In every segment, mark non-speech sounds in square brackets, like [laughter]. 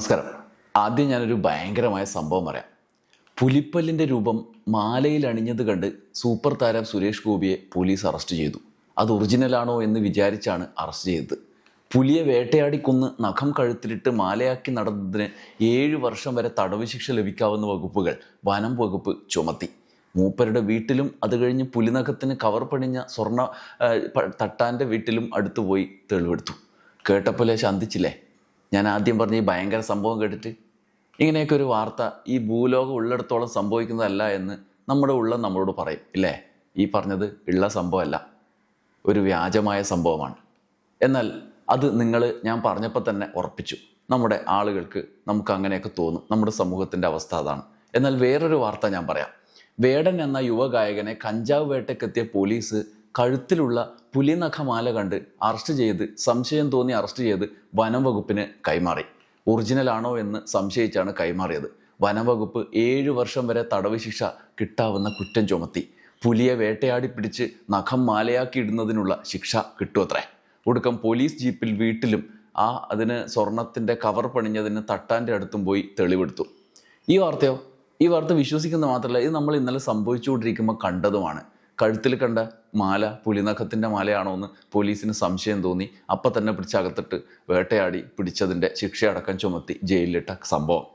നമസ്കാരം. ആദ്യം ഞാനൊരു ഭയങ്കരമായ സംഭവം പറയാം. പുലിപ്പല്ലിന്റെ രൂപം മാലയിൽ അണിഞ്ഞത് കണ്ട് സൂപ്പർ താരം സുരേഷ് ഗോപിയെ പോലീസ് അറസ്റ്റ് ചെയ്തു. അത് ഒറിജിനലാണോ എന്ന് വിചാരിച്ചാണ് അറസ്റ്റ് ചെയ്തത്. പുലിയെ വേട്ടയാടി കൊന്ന് നഖം കഴുത്തിലിട്ട് മാലയാക്കി നടന്നതിന് ഏഴ് വർഷം വരെ തടവ് ശിക്ഷ ലഭിക്കാവുന്ന വകുപ്പുകൾ വനം വകുപ്പ് ചുമത്തി. മൂപ്പരുടെ വീട്ടിലും അത് കഴിഞ്ഞ് പുലിനഖത്തിന് കവർ പണിഞ്ഞ സ്വർണ തട്ടാന്റെ വീട്ടിലും അടുത്തുപോയി തെളിവെടുത്തു. കേട്ടപ്പോലെ ശാന്തിച്ചില്ലേ? ഞാൻ ആദ്യം പറഞ്ഞ ഈ ഭയങ്കര സംഭവം കേട്ടിട്ട് ഇങ്ങനെയൊക്കെ ഒരു വാർത്ത ഈ ഭൂലോകം ഉള്ളിടത്തോളം സംഭവിക്കുന്നതല്ല എന്ന് നമ്മുടെ ഉള്ളം നമ്മളോട് പറയും ഇല്ലേ? ഈ പറഞ്ഞത് ഉള്ള സംഭവമല്ല ഒരു വ്യാജമായ സംഭവമാണ്. എന്നാൽ അത് നിങ്ങൾ ഞാൻ പറഞ്ഞപ്പോൾ തന്നെ ഉറപ്പിച്ചു. നമ്മുടെ ആളുകൾക്ക് നമുക്ക് അങ്ങനെയൊക്കെ തോന്നും നമ്മുടെ സമൂഹത്തിന്റെ അവസ്ഥ അതാണ്. എന്നാൽ വേറൊരു വാർത്ത ഞാൻ പറയാം. വേടൻ എന്ന യുവഗായകനെ കഞ്ചാവ് വേട്ടയ്ക്കെത്തിയ പോലീസ് കഴുത്തിലുള്ള പുലിനഖമാല കണ്ട് അറസ്റ്റ് ചെയ്ത് സംശയം തോന്നി അറസ്റ്റ് ചെയ്ത് വനം വകുപ്പിന് കൈമാറി. ഒറിജിനൽ ആണോ എന്ന് സംശയിച്ചാണ് കൈമാറിയത്. വനംവകുപ്പ് ഏഴു വർഷം വരെ തടവ് ശിക്ഷ കിട്ടാവുന്ന കുറ്റം ചുമത്തി. പുലിയെ വേട്ടയാടി പിടിച്ച് നഖം മാലയാക്കി ഇടുന്നതിനുള്ള ശിക്ഷ കിട്ടുമത്രേ ഒടുക്കം പോലീസ് ജീപ്പിൽ വീട്ടിലും ആ അതിന് സ്വർണത്തിന്റെ കവർ പണിഞ്ഞതിന് തട്ടാന്റെ അടുത്തും പോയി തെളിവെടുത്തു. ഈ വാർത്തയോ? ഈ വാർത്ത വിശ്വസിക്കുന്ന മാത്രമല്ല ഇത് നമ്മൾ ഇന്നലെ സംഭവിച്ചുകൊണ്ടിരിക്കുമ്പോൾ കണ്ടതുമാണ്. കഴുത്തിൽ കണ്ട മാല പുലിനഖത്തിന്റെ മാലയാണോ എന്ന് പോലീസിന് സംശയം തോന്നി. അപ്പം തന്നെ പിടിച്ചകത്തിട്ട് വേട്ടയാടി പിടിച്ചതിന്റെ ശിക്ഷയടക്കം ചുമത്തി ജയിലിലിട്ട സംഭവം.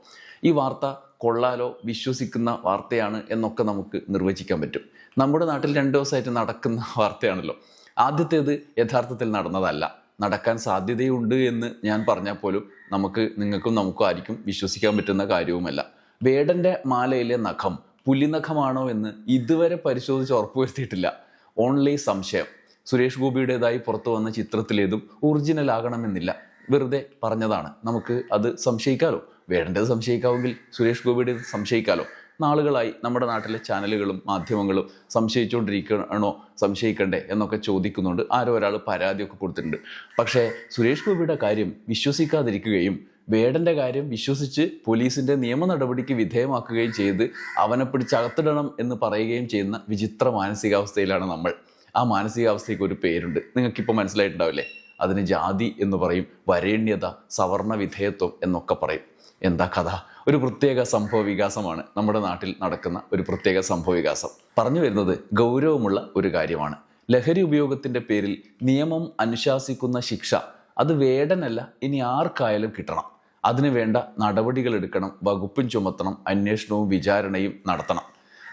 ഈ വാർത്ത കൊള്ളാലോ വിശ്വസിക്കുന്ന വാർത്തയാണ് എന്നൊക്കെ നമുക്ക് നിർവചിക്കാൻ പറ്റും. നമ്മുടെ നാട്ടിൽ രണ്ട് ദിവസമായിട്ട് നടക്കുന്ന [laughs] വാർത്തയാണല്ലോ. ആദ്യത്തേത് യഥാർത്ഥത്തിൽ നടന്നതല്ല. നടക്കാൻ സാധ്യതയുണ്ട് എന്ന് ഞാൻ പറഞ്ഞാൽ പോലും നമുക്ക് നിങ്ങൾക്കും നമുക്കും ആയിരിക്കും വിശ്വസിക്കാൻ പറ്റുന്ന കാര്യവുമല്ല. വേടന്റെ മാലയിലെ നഖം പുലിനഖമാണോ എന്ന് ഇതുവരെ പരിശോധിച്ച് ഉറപ്പുവരുത്തിയിട്ടില്ല. ഓൺലി സംശയം. സുരേഷ് ഗോപിയുടേതായി പുറത്തു വന്ന ചിത്രത്തിലേതും ഒറിജിനൽ ആകണമെന്നില്ല. വെറുതെ പറഞ്ഞതാണ്. നമുക്ക് അത് സംശയിക്കാലോ? വേണ്ടത് സംശയിക്കാമെങ്കിൽ സുരേഷ് ഗോപിയുടേത് സംശയിക്കാലോ? നാളുകളായി നമ്മുടെ നാട്ടിലെ ചാനലുകളും മാധ്യമങ്ങളും സംശയിച്ചുകൊണ്ടിരിക്കണോ? സംശയിക്കണ്ടേ എന്നൊക്കെ ചോദിക്കുന്നുണ്ട്. ആരോ ഒരാൾ പരാതിയൊക്കെ കൊടുത്തിട്ടുണ്ട്. പക്ഷേ സുരേഷ് ഗോപിയുടെ കാര്യം വിശ്വസിക്കാതിരിക്കുകയും വേടന്റെ കാര്യം വിശ്വസിച്ച് പോലീസിന്റെ നിയമ നടപടിക്ക് വിധേയമാക്കുകയും ചെയ്ത് അവനെ പിടിച്ച് അകത്തിടണം എന്ന് പറയുകയും ചെയ്യുന്ന വിചിത്ര മാനസികാവസ്ഥയിലാണ് നമ്മൾ. ആ മാനസികാവസ്ഥയ്ക്ക് ഒരു പേരുണ്ട്. നിങ്ങൾക്കിപ്പോൾ മനസ്സിലായിട്ടുണ്ടാവില്ലേ? അതിന് ജാതി എന്ന് പറയും വരേണ്യത സവർണ വിധേയത്വം എന്നൊക്കെ പറയും. എന്താ കഥ? ഒരു പ്രത്യേക സംഭവ വികാസമാണ് നമ്മുടെ നാട്ടിൽ നടക്കുന്ന ഒരു പ്രത്യേക സംഭവ വികാസം. പറഞ്ഞു വരുന്നത് ഗൗരവമുള്ള ഒരു കാര്യമാണ്. ലഹരി ഉപയോഗത്തിന്റെ പേരിൽ നിയമം അനുശാസിക്കുന്ന ശിക്ഷ അത് വേടനല്ല ഇനി ആർക്കായാലും കിട്ടണം. അതിനു വേണ്ട നടപടികൾ എടുക്കണം വകുപ്പും ചുമത്തണം അന്വേഷണവും വിചാരണയും നടത്തണം.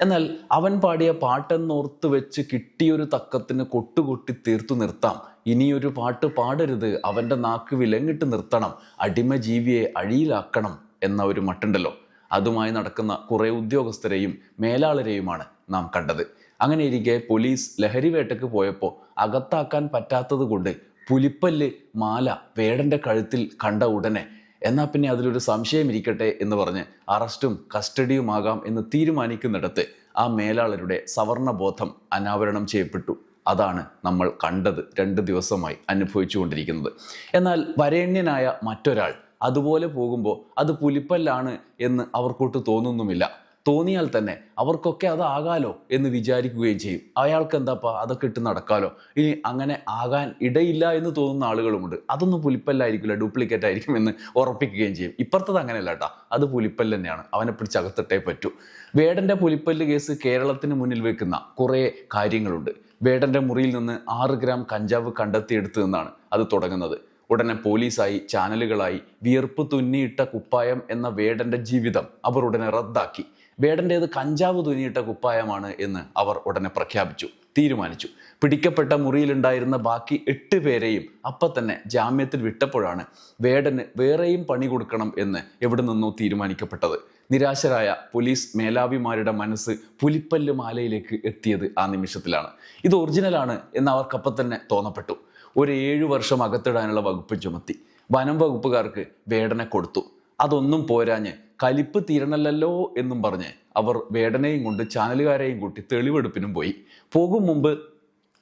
എന്നാൽ അവൻ പാടിയ പാട്ടെന്നോർത്ത് വെച്ച് കിട്ടിയൊരു തക്കത്തിന് കൊട്ടുകൊട്ടി തീർത്തു നിർത്താം. ഇനിയൊരു പാട്ട് പാടരുത് അവന്റെ നാക്ക് വിലങ്ങിട്ട് നിർത്തണം അടിമ ജീവിയെ അഴിയിലാക്കണം എന്ന ഒരു മട്ടുണ്ടല്ലോ. അതുമായി നടക്കുന്ന കുറേ ഉദ്യോഗസ്ഥരെയും മേലാളരെയുമാണ് നാം കണ്ടത്. അങ്ങനെ ഇരിക്കെ പോലീസ് ലഹരി വേട്ടയ്ക്ക് പോയപ്പോൾ അകത്താക്കാൻ പറ്റാത്തത് കൊണ്ട് പുലിപ്പല്ല് മാല വേടന്റെ കഴുത്തിൽ കണ്ട ഉടനെ എന്നാൽ പിന്നെ അതിലൊരു സംശയം ഇരിക്കട്ടെ എന്ന് പറഞ്ഞ് അറസ്റ്റും കസ്റ്റഡിയുമാകാം എന്ന് തീരുമാനിക്കുന്നിടത്ത് ആ മേലാളരുടെ സവർണബോധം അനാവരണം ചെയ്യപ്പെട്ടു. അതാണ് നമ്മൾ കണ്ടത് രണ്ട് ദിവസമായി അനുഭവിച്ചുകൊണ്ടിരിക്കുന്നത്. എന്നാൽ വരേണ്യനായ മറ്റൊരാൾ അതുപോലെ പോകുമ്പോൾ അത് പുലിപ്പല്ലാണ് എന്ന് അവർക്കൊട്ട് തോന്നുന്നുമില്ല. തോന്നിയാൽ തന്നെ അവർക്കൊക്കെ അതാകാലോ എന്ന് വിചാരിക്കുകയും ചെയ്യും. അയാൾക്ക് എന്താപ്പാ? അതൊക്കെ ഇട്ട് നടക്കാലോ. ഇനി അങ്ങനെ ആകാൻ ഇടയില്ല എന്ന് തോന്നുന്ന ആളുകളുമുണ്ട്. അതൊന്നും പുലിപ്പല്ലായിരിക്കില്ല ഡ്യൂപ്ലിക്കേറ്റ് ആയിരിക്കും എന്ന് ഉറപ്പിക്കുകയും ചെയ്യും. ഇപ്പുറത്തത് അങ്ങനെയല്ല കേട്ടോ. അത് പുലിപ്പല്ല് തന്നെയാണ്. അവനെ പിടിച്ചകത്തിട്ടേ പറ്റൂ. വേടന്റെ പുലിപ്പല്ല് കേസ് കേരളത്തിന് മുന്നിൽ വെക്കുന്ന കുറേ കാര്യങ്ങളുണ്ട്. വേടന്റെ മുറിയിൽ നിന്ന് ആറ് ഗ്രാം കഞ്ചാവ് കണ്ടെത്തിയെടുത്തു നിന്നാണ് അത് തുടങ്ങുന്നത്. ഉടനെ പോലീസായി ചാനലുകളായി വിയർപ്പ് തുന്നിയിട്ട കുപ്പായം എന്ന വേടന്റെ ജീവിതം അവർ ഉടനെ റദ്ദാക്കി. വേടന്റേത് കഞ്ചാവ് തുനിയിട്ട കുപ്പായമാണ് എന്ന് അവർ ഉടനെ പ്രഖ്യാപിച്ചു തീരുമാനിച്ചു. പിടിക്കപ്പെട്ട മുറിയിലുണ്ടായിരുന്ന ബാക്കി എട്ട് പേരെയും അപ്പം തന്നെ ജാമ്യത്തിൽ വിട്ടപ്പോഴാണ് വേടന് വേറെയും പണി കൊടുക്കണം എന്ന് എവിടെ നിന്നോ തീരുമാനിക്കപ്പെട്ടത്. നിരാശരായ പോലീസ് മേലാവിമാരുടെ മനസ്സ് പുലിപ്പല്ല് മാലയിലേക്ക് എത്തിയത് ആ നിമിഷത്തിലാണ്. ഇത് ഒറിജിനലാണ് എന്ന് അവർക്കപ്പം തന്നെ തോന്നപ്പെട്ടു. ഒരു ഏഴു വർഷം അകത്തിടാനുള്ള വകുപ്പ് ചുമത്തി. വനം വകുപ്പുകാർക്ക് വേടനെ കൊടുത്തു. അതൊന്നും പോരാഞ്ഞ് കലിപ്പ് തീരണല്ലോ എന്നും പറഞ്ഞ് അവർ വേടനയും കൊണ്ട് ചാനലുകാരെയും കൂട്ടി തെളിവെടുപ്പിനും പോയി. പോകും മുമ്പ്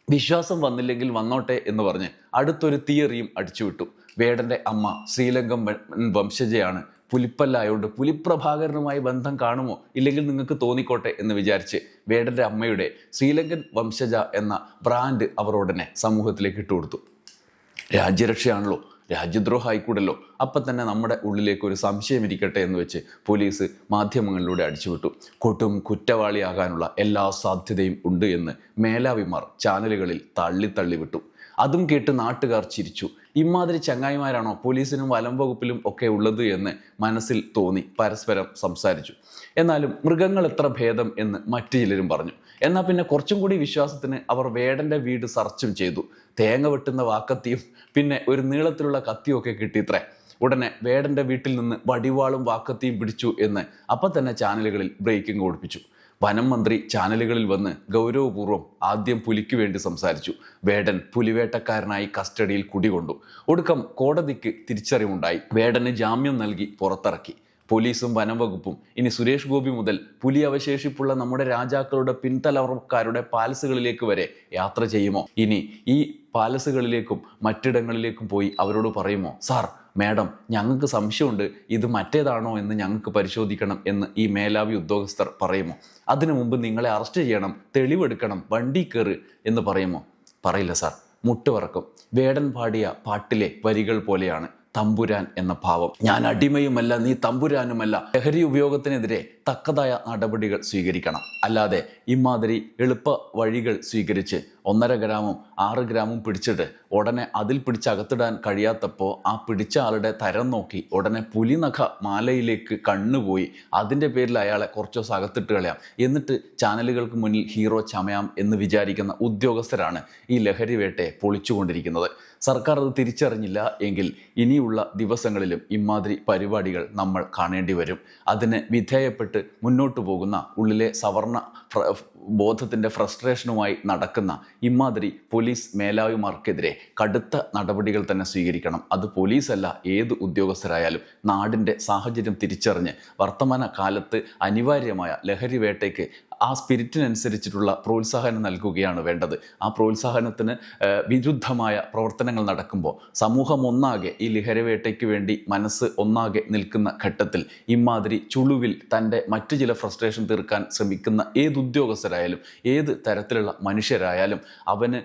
വിശ്വാസം വന്നില്ലെങ്കിൽ വന്നോട്ടെ എന്ന് പറഞ്ഞ് അടുത്തൊരു തിയറിയും അടിച്ചുവിട്ടു. വേടന്റെ അമ്മ ശ്രീലങ്കൻ വംശജയാണ്. പുലിപ്പല്ലായോണ്ട് പുലിപ്രഭാകരനുമായി ബന്ധം കാണുമോ? ഇല്ലെങ്കിൽ നിങ്ങൾക്ക് തോന്നിക്കോട്ടെ എന്ന് വിചാരിച്ച് വേടന്റെ അമ്മയുടെ ശ്രീലങ്കൻ വംശജ എന്ന ബ്രാൻഡ് അവർ ഉടനെ സമൂഹത്തിലേക്ക് ഇട്ടുകൊടുത്തു. രാജ്യരക്ഷയാണല്ലോ രാജ്യദ്രോഹം ആയിക്കൂടല്ലോ അപ്പം തന്നെ നമ്മുടെ ഉള്ളിലേക്ക് ഒരു സംശയം ഇരിക്കട്ടെ എന്ന് വെച്ച് പോലീസ് മാധ്യമങ്ങളിലൂടെ അടിച്ചുവിട്ടു. കൊട്ടും കുറ്റവാളിയാകാനുള്ള എല്ലാ സാധ്യതയും ഉണ്ട് എന്ന് മേലാവിമാർ ചാനലുകളിൽ തള്ളി തള്ളി വിട്ടു. അതും കേട്ട് നാട്ടുകാർ ചിരിച്ചു. ഇമാതിരി ചങ്ങായിമാരാണോ പോലീസിനും വനം വകുപ്പിലും ഒക്കെ ഉള്ളത് എന്ന് മനസ്സിൽ തോന്നി പരസ്പരം സംസാരിച്ചു. എന്നാലും മൃഗങ്ങൾ എത്ര ഭേദം എന്ന് മറ്റു ചിലരും പറഞ്ഞു. എന്നാൽ പിന്നെ കുറച്ചും കൂടി വിശ്വാസത്തിന് അവർ വേടന്റെ വീട് സർച്ചും ചെയ്തു. തേങ്ങ വെട്ടുന്ന വാക്കത്തിയും പിന്നെ ഒരു നീളത്തിലുള്ള കത്തിയും ഒക്കെ കിട്ടിയിത്രേ ഉടനെ വേടന്റെ വീട്ടിൽ നിന്ന് വടിവാളും വാക്കത്തിയും പിടിച്ചു എന്ന് അപ്പം തന്നെ ചാനലുകളിൽ ബ്രേക്കിംഗ് ഓടിപ്പിച്ചു. വനം മന്ത്രി ചാനലുകളിൽ വന്ന് ഗൗരവപൂർവം ആദ്യം പുലിക്ക് വേണ്ടി സംസാരിച്ചു. വേടൻ പുലിവേട്ടക്കാരനായി കസ്റ്റഡിയിൽ കുടികൊണ്ടു. ഒടുക്കം കോടതിക്ക് തിരിച്ചറിവുണ്ടായി. വേടന് ജാമ്യം നൽകി പുറത്തിറക്കി. പോലീസും വനംവകുപ്പും. ഇനി സുരേഷ് ഗോപി മുതൽ പുലി അവശേഷിപ്പുള്ള നമ്മുടെ രാജാക്കളുടെ പിൻതലമുറക്കാരുടെ പാലസുകളിലേക്ക് വരെ യാത്ര ചെയ്യുമോ? ഇനി ഈ പാലസുകളിലേക്കും മറ്റിടങ്ങളിലേക്കും പോയി അവരോട് പറയുമോ? സാർ മാഡം ഞങ്ങൾക്ക് സംശയമുണ്ട്. ഇത് മറ്റേതാണോ എന്ന് ഞങ്ങൾക്ക് പരിശോധിക്കണം എന്ന് ഈ മേലാവി ഉദ്യോഗസ്ഥർ പറയുമോ? അതിനു മുമ്പ് നിങ്ങളെ അറസ്റ്റ് ചെയ്യണം തെളിവെടുക്കണം വണ്ടി കയറ് എന്ന് പറയുമോ? പറയില്ല സാർ. മുട്ടുവറക്കും. വേടൻ പാടിയ പാട്ടിലെ വരികൾ പോലെയാണ്. തമ്പുരാൻ എന്ന ഭാവം ഞാൻ അടിമയുമല്ല നീ തമ്പുരാനുമല്ല. ലഹരി ഉപയോഗത്തിനെതിരെ തക്കതായ നടപടികൾ സ്വീകരിക്കണം. അല്ലാതെ ഇമാതിരി എളുപ്പ വഴികൾ സ്വീകരിച്ച് ഒന്നര ഗ്രാമും ആറ് ഗ്രാമും പിടിച്ചിട്ട് ഉടനെ അതിൽ പിടിച്ചകത്തിടാൻ കഴിയാത്തപ്പോൾ ആ പിടിച്ച ആളുടെ തരം നോക്കി ഉടനെ പുലിനഖ മാലയിലേക്ക് കണ്ണുപോയി അതിന്റെ പേരിൽ അയാളെ കുറച്ച് ദിവസം അകത്തിട്ട് കളയാം. എന്നിട്ട് ചാനലുകൾക്ക് മുന്നിൽ ഹീറോ ചമയാം എന്ന് വിചാരിക്കുന്ന ഉദ്യോഗസ്ഥരാണ് ഈ ലഹരി വേട്ടയെ പൊളിച്ചുകൊണ്ടിരിക്കുന്നത്. സർക്കാർ അത് തിരിച്ചറിഞ്ഞില്ല എങ്കിൽ ഇനിയുള്ള ദിവസങ്ങളിലും ഇമാതിരി പരിപാടികൾ നമ്മൾ കാണേണ്ടി വരും. അതിന് വിധേയപ്പെട്ട് മുന്നോട്ട് പോകുന്ന ഉള്ളിലെ സവർണ ബോധത്തിന്റെ ഫ്രസ്ട്രേഷനുമായി നടക്കുന്ന ഇമാതിരി പോലീസ് മേലായുമാർക്കെതിരെ കടുത്ത നടപടികൾ തന്നെ സ്വീകരിക്കണം. അത് പോലീസല്ല ഏത് ഉദ്യോഗസ്ഥരായാലും നാടിന്റെ സാഹചര്യം തിരിച്ചറിഞ്ഞ് വർത്തമാന കാലത്ത് അനിവാര്യമായ ലഹരി വേട്ടയ്ക്ക് ആ സ്പിരിറ്റിനനുസരിച്ചിട്ടുള്ള പ്രോത്സാഹനം നൽകുകയാണ് വേണ്ടത്. ആ പ്രോത്സാഹനത്തിന് വിരുദ്ധമായ പ്രവർത്തനങ്ങൾ നടക്കുമ്പോൾ സമൂഹം ഒന്നാകെ ഈ ലഹരവേട്ടയ്ക്ക് വേണ്ടി മനസ്സ് ഒന്നാകെ നിൽക്കുന്ന ഘട്ടത്തിൽ ഇമാതിരി ചുളുവിൽ തന്റെ മറ്റു ചില ഫ്രസ്ട്രേഷൻ തീർക്കാൻ ശ്രമിക്കുന്ന ഏത് ഉദ്യോഗസ്ഥരായാലും ഏത് തരത്തിലുള്ള മനുഷ്യരായാലും അവന്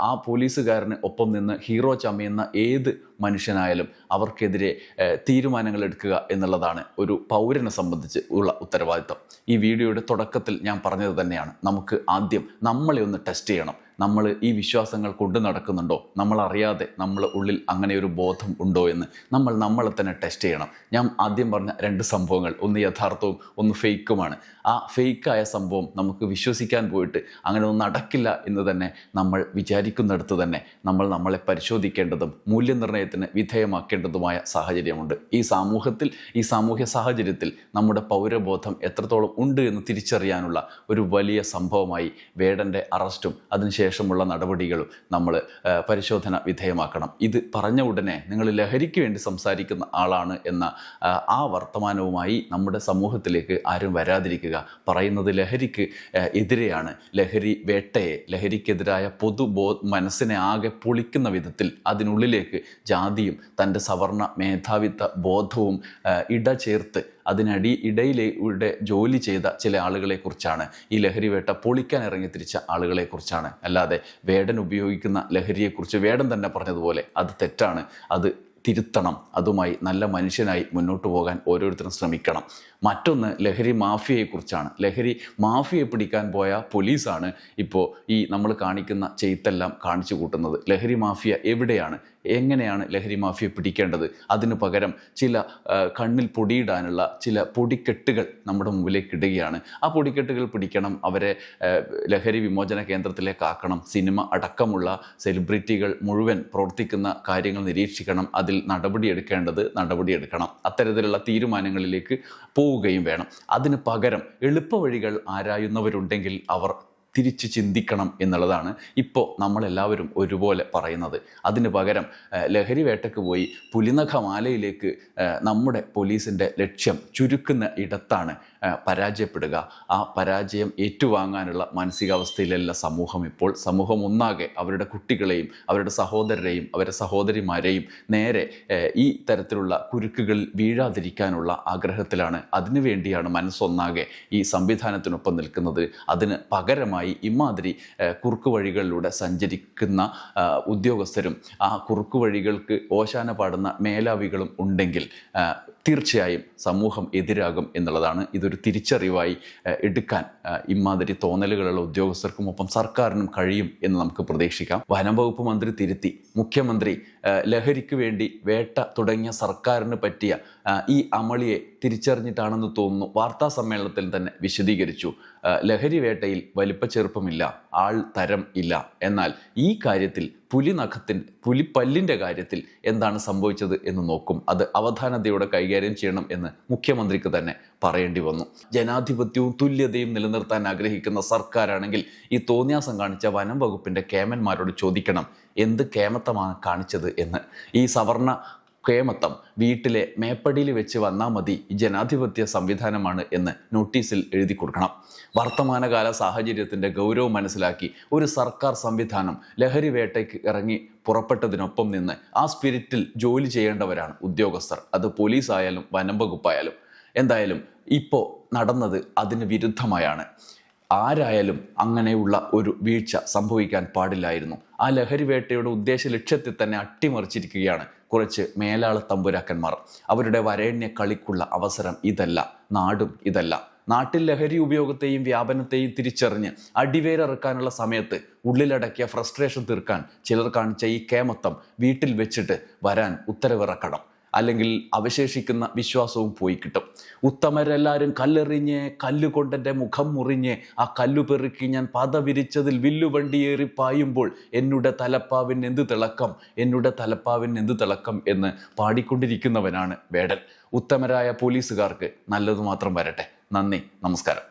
ആ പോലീസുകാരന് ഒപ്പം നിന്ന് ഹീറോ ചമയുന്ന ഏത് മനുഷ്യനായാലും അവർക്കെതിരെ തീരുമാനങ്ങൾ എടുക്കുക എന്നുള്ളതാണ് ഒരു പൗരനെ സംബന്ധിച്ച് ഉള്ള ഉത്തരവാദിത്തം ഈ വീഡിയോയുടെ തുടക്കത്തിൽ ഞാൻ പറഞ്ഞത് തന്നെയാണ്. നമുക്ക് ആദ്യം നമ്മളെ ഒന്ന് ടെസ്റ്റ് ചെയ്യണം. നമ്മൾ ഈ വിശ്വാസങ്ങൾ കൊണ്ടു നടക്കുന്നുണ്ടോ? നമ്മൾ അറിയാതെ നമ്മൾ ഉള്ളിൽ അങ്ങനെ ഒരു ബോധം ഉണ്ടോ എന്ന് നമ്മൾ നമ്മളെ തന്നെ ടെസ്റ്റ് ചെയ്യണം. ഞാൻ ആദ്യം പറഞ്ഞ രണ്ട് സംഭവങ്ങൾ ഒന്ന് യഥാർത്ഥവും ഒന്ന് ഫേക്കുമാണ് ആ ഫേക്കായ സംഭവം നമുക്ക് വിശ്വസിക്കാൻ പോയിട്ട് അങ്ങനെ ഒന്നും നടക്കില്ല എന്ന് തന്നെ നമ്മൾ വിചാരിക്കുന്നിടത്ത് തന്നെ നമ്മൾ നമ്മളെ പരിശോധിക്കേണ്ടതും മൂല്യനിർണയത്തിന് വിധേയമാക്കേണ്ടതുമായ സാഹചര്യമുണ്ട്. ഈ സമൂഹത്തിൽ ഈ സാമൂഹ്യ സാഹചര്യത്തിൽ നമ്മുടെ പൗരബോധം എത്രത്തോളം ഉണ്ട് എന്ന് തിരിച്ചറിയാനുള്ള ഒരു വലിയ സംഭവമായി വേടന്റെ അറസ്റ്റും അതിനുശേഷമുള്ള നടപടികളും നമ്മൾ പരിശോധന വിധേയമാക്കണം. ഇത് പറഞ്ഞ ഉടനെ നിങ്ങൾ ലഹരിക്ക് വേണ്ടി സംസാരിക്കുന്ന ആളാണ് എന്ന ആ, വർത്തമാനവുമായി നമ്മുടെ സമൂഹത്തിലേക്ക് ആരും വരാതിരിക്കുക പറയുന്നത് ലഹരിക്ക് എതിരെയാണ്. ലഹരി വേട്ടയെ ലഹരിക്കെതിരായ പൊതുബോ മനസ്സിനെ ആകെ പൊളിക്കുന്ന വിധത്തിൽ അതിനുള്ളിലേക്ക് ജാതിയും തന്റെ സവർണ മേധാവിത്വ ബോധവും ഇടചേർത്ത് ഇട ചേർത്ത് അതിനടി ഇടയിലൂടെ ജോലി ചെയ്ത ചില ആളുകളെക്കുറിച്ചാണ്. ഈ ലഹരി വേട്ട പൊളിക്കാൻ ഇറങ്ങി തിരിച്ച ആളുകളെ കുറിച്ചാണ് അല്ലാതെ വേടൻ ഉപയോഗിക്കുന്ന ലഹരിയെക്കുറിച്ച് വേടൻ തന്നെ പറഞ്ഞതുപോലെ അത് തെറ്റാണ്. അത് തിരുത്തണം. അതുമായി നല്ല മനുഷ്യനായി മുന്നോട്ട് പോകാൻ ഓരോരുത്തരും ശ്രമിക്കണം. മറ്റൊന്ന് ലഹരി മാഫിയയെക്കുറിച്ചാണ്. ലഹരി മാഫിയെ പിടിക്കാൻ പോയ പോലീസാണ് ഇപ്പോൾ ഈ നമ്മൾ കാണിക്കുന്ന ചെയ്ത്തെല്ലാം കാണിച്ചു കൂട്ടുന്നത്. ലഹരി മാഫിയ എവിടെയാണ്? എങ്ങനെയാണ് ലഹരി മാഫിയ പിടിക്കേണ്ടത്? അതിനു പകരം ചില കണ്ണിൽ പൊടിയിടാനുള്ള ചില പൊടിക്കെട്ടുകൾ നമ്മുടെ മുമ്പിലേക്ക് ഇടുകയാണ്. ആ പൊടിക്കെട്ടുകൾ പിടിക്കണം അവരെ ലഹരി വിമോചന കേന്ദ്രത്തിലേക്ക് ആക്കണം. സിനിമ അടക്കമുള്ള സെലിബ്രിറ്റികൾ മുഴുവൻ പ്രവർത്തിക്കുന്ന കാര്യങ്ങൾ നിരീക്ഷിക്കണം. അതിൽ നടപടിയെടുക്കേണ്ടത് നടപടിയെടുക്കണം. അത്തരത്തിലുള്ള തീരുമാനങ്ങളിലേക്ക് പോവുകയും വേണം. അതിന് പകരം എളുപ്പവഴികൾ ആരായുന്നവരുണ്ടെങ്കിൽ അവർ തിരിച്ച് ചിന്തിക്കണം എന്നുള്ളതാണ് ഇപ്പോൾ നമ്മളെല്ലാവരും ഒരുപോലെ പറയുന്നത്. അതിന് പകരം ലഹരി വേട്ടയ്ക്ക് പോയി പുലിനഖമാലയിലേക്ക് മാലയിലേക്ക് നമ്മുടെ പോലീസിന്റെ ലക്ഷ്യം ചുരുക്കുന്ന ഇടത്താണ് പരാജയപ്പെടുക. ആ പരാജയം ഏറ്റുവാങ്ങാനുള്ള മാനസികാവസ്ഥയിലല്ല സമൂഹം ഇപ്പോൾ സമൂഹം ഒന്നാകെ അവരുടെ കുട്ടികളെയും അവരുടെ സഹോദരരെയും അവരുടെ സഹോദരിമാരെയും നേരെ ഈ തരത്തിലുള്ള കുരുക്കുകളിൽ വീഴാതിരിക്കാനുള്ള ആഗ്രഹത്തിലാണ്. അതിനുവേണ്ടിയാണ് മനസ്സൊന്നാകെ ഈ സംവിധാനത്തിനൊപ്പം നിൽക്കുന്നത്. അതിന് പകരമായി ഇമാതിരി കുറുക്കുവഴികളിലൂടെ വഴികളിലൂടെ സഞ്ചരിക്കുന്ന ഉദ്യോഗസ്ഥരും ആ കുറുക്കുവഴികൾക്ക് ഓശാന പാടുന്ന മേലാവികളും ഉണ്ടെങ്കിൽ തീർച്ചയായും സമൂഹം എതിരാകും എന്നുള്ളതാണ് ഇതൊരു തിരിച്ചറിവായി എടുക്കാൻ ഇമാതിരി തോന്നലുകളുള്ള ഉദ്യോഗസ്ഥർക്കും ഒപ്പം സർക്കാരിനും കഴിയും എന്ന് നമുക്ക് പ്രതീക്ഷിക്കാം. വനം വകുപ്പ് മന്ത്രി തിരുത്തി മുഖ്യമന്ത്രി ലഹരിക്ക് വേണ്ടി വേട്ട തുടങ്ങിയ സർക്കാരിന് പറ്റിയ ഈ അമളിയെ തിരിച്ചറിഞ്ഞിട്ടാണെന്ന് തോന്നുന്നു. വാർത്താ സമ്മേളനത്തിൽ തന്നെ വിശദീകരിച്ചു. ലഹരി വേട്ടയിൽ വലിപ്പച്ചെറുപ്പമില്ല ആൾ തരം ഇല്ല. എന്നാൽ ഈ കാര്യത്തിൽ പുലി നഖത്തിന്റെ പുലിപ്പല്ലിന്റെ കാര്യത്തിൽ എന്താണ് സംഭവിച്ചത് എന്ന് നോക്കും. അത് അവധാനതയോടെ കൈകാര്യം ചെയ്യണം എന്ന് മുഖ്യമന്ത്രിക്ക് തന്നെ പറയേണ്ടി വന്നു. ജനാധിപത്യവും തുല്യതയും നിലനിർത്താൻ ആഗ്രഹിക്കുന്ന സർക്കാരാണെങ്കിൽ ഈ തോന്നിയാസം കാണിച്ച വനം വകുപ്പിന്റെ കേമന്മാരോട് ചോദിക്കണം എന്ത് കേമത്തമാണ് കാണിച്ചത് എന്ന്. ഈ സവർണ കേമത്തം വീട്ടിലെ മേപ്പടിയിൽ വെച്ച് വന്നാൽ മതി ജനാധിപത്യ സംവിധാനമാണ് എന്ന് നോട്ടീസിൽ എഴുതി കൊടുക്കണം. വർത്തമാനകാല സാഹചര്യത്തിന്റെ ഗൗരവം മനസ്സിലാക്കി ഒരു സർക്കാർ സംവിധാനം ലഹരി വേട്ടയ്ക്ക് ഇറങ്ങി പുറപ്പെട്ടതിനൊപ്പം നിന്ന് ആ സ്പിരിറ്റിൽ ജോലി ചെയ്യേണ്ടവരാണ് ഉദ്യോഗസ്ഥർ. അത് പോലീസ് ആയാലും വനം വകുപ്പായാലും എന്തായാലും ഇപ്പോൾ നടന്നത് അതിന് വിരുദ്ധമായാണ്. ആരായാലും അങ്ങനെയുള്ള ഒരു വീഴ്ച സംഭവിക്കാൻ പാടില്ലായിരുന്നു. ആ ലഹരി വേട്ടയുടെ ഉദ്ദേശ ലക്ഷ്യത്തിൽ തന്നെ അട്ടിമറിച്ചിരിക്കുകയാണ് കുറച്ച് മേലാള തമ്പുരാക്കന്മാർ. അവരുടെ വരേണ്യ കളിക്കുള്ള അവസരം ഇതല്ല നാടും ഇതല്ല. നാട്ടിൽ ലഹരി ഉപയോഗത്തെയും വ്യാപനത്തെയും തിരിച്ചറിഞ്ഞ് അടിവേരറുക്കാനുള്ള സമയത്ത് ഉള്ളിലടക്കിയ ഫ്രസ്ട്രേഷൻ തീർക്കാൻ ചിലർ കാണിച്ച ഈ കേമത്തം വീട്ടിൽ വെച്ചിട്ട് വരാൻ ഉത്തരവിറക്കണം. അല്ലെങ്കിൽ അവശേഷിക്കുന്ന വിശ്വാസവും പോയി കിട്ടും. ഉത്തമരെല്ലാവരും കല്ലെറിഞ്ഞ് കല്ലുകൊണ്ടെന്റെ മുഖം മുറിഞ്ഞ് ആ കല്ലു പെറുക്കി ഞാൻ പത വിരിച്ചതിൽ വില്ലുവണ്ടിയേറി പായുമ്പോൾ എന്നുടെ തലപ്പാവിന് എന്ത് തിളക്കം? എന്നുടെ തലപ്പാവിന് എന്ത് തിളക്കം എന്ന് പാടിക്കൊണ്ടിരിക്കുന്നവനാണ് വേടൻ. ഉത്തമരായ പോലീസുകാർക്ക് നല്ലത് മാത്രം വരട്ടെ. നന്ദി. നമസ്കാരം.